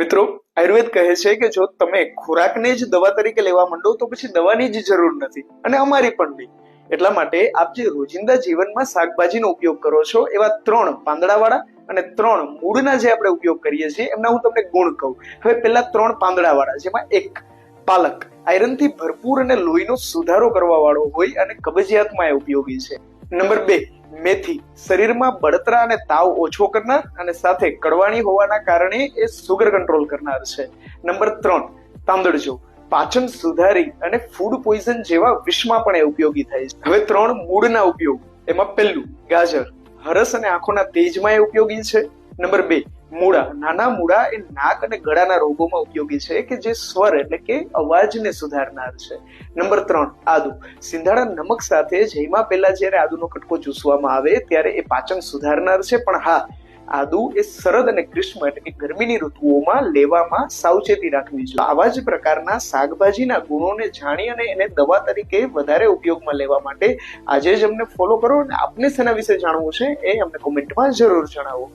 મિત્રો, આયુર્વેદ કહે છે કે જો તમે ખોરાકને જ દવા તરીકે લેવા માંડો તો પછી દવાની જ જરૂર નથી અને અમારી પણ નહીં. એટલા માટે આપ જે રોજિંદા જીવનમાં શાકભાજીનો ઉપયોગ કરો છો, એવા ત્રણ પાંદડાવાળા અને ત્રણ મૂળના જે આપણે ઉપયોગ કરીએ છીએ, એમના હું તમને ગુણ કહું. હવે પહેલા ત્રણ પાંદડાવાળા, જેમાં એક પાલક આયરનથી ભરપૂર અને લોહીનો સુધારો કરવા વાળો હોય અને કબજિયાતમાં એ ઉપયોગી છે. નંબર બે મેથી શરીરમાં બળતરા અને તાવ ઓછો કરનાર અને સાથે કડવાણી હોવાના કારણે એ સુગર કંટ્રોલ કરનાર છે. નંબર ત્રણ તાંદળજો પાચન સુધારી અને ફૂડ પોઈઝન જેવા વિષમાં પણ એ ઉપયોગી થાય છે. હવે ત્રણ, મૂળના ઉપયોગ. એમાં પહેલું, ગાજર. હરસ અને આંખોના તેજમાં એ ઉપયોગી છે. નંબર બે મૂળા. નાના મૂળા એ નાક અને ગળાના રોગોમાં ઉપયોગી છે કે જે સ્વર એટલે કે અવાજને સુધારનાર છે. નંબર ત્રણ, આદુ. સિંધાડા નમક સાથે જયમાં પહેલા જ્યારે આદુનો કટકો ચૂસવામાં આવે ત્યારે એ પાચન સુધારનાર છે. પણ હા, આદુ એ શરદ અને ગ્રીષ્મ એટલે કે ગરમીની ઋતુઓમાં લેવામાં સાવચેતી રાખવી જોઈએ. આવા જ પ્રકારના શાકભાજીના ગુણોને જાણી અને એને દવા તરીકે વધારે ઉપયોગમાં લેવા માટે આજે જ અમને ફોલો કરો અને આપને શેના વિશે જાણવું છે એ અમને કોમેન્ટમાં જરૂર જણાવો.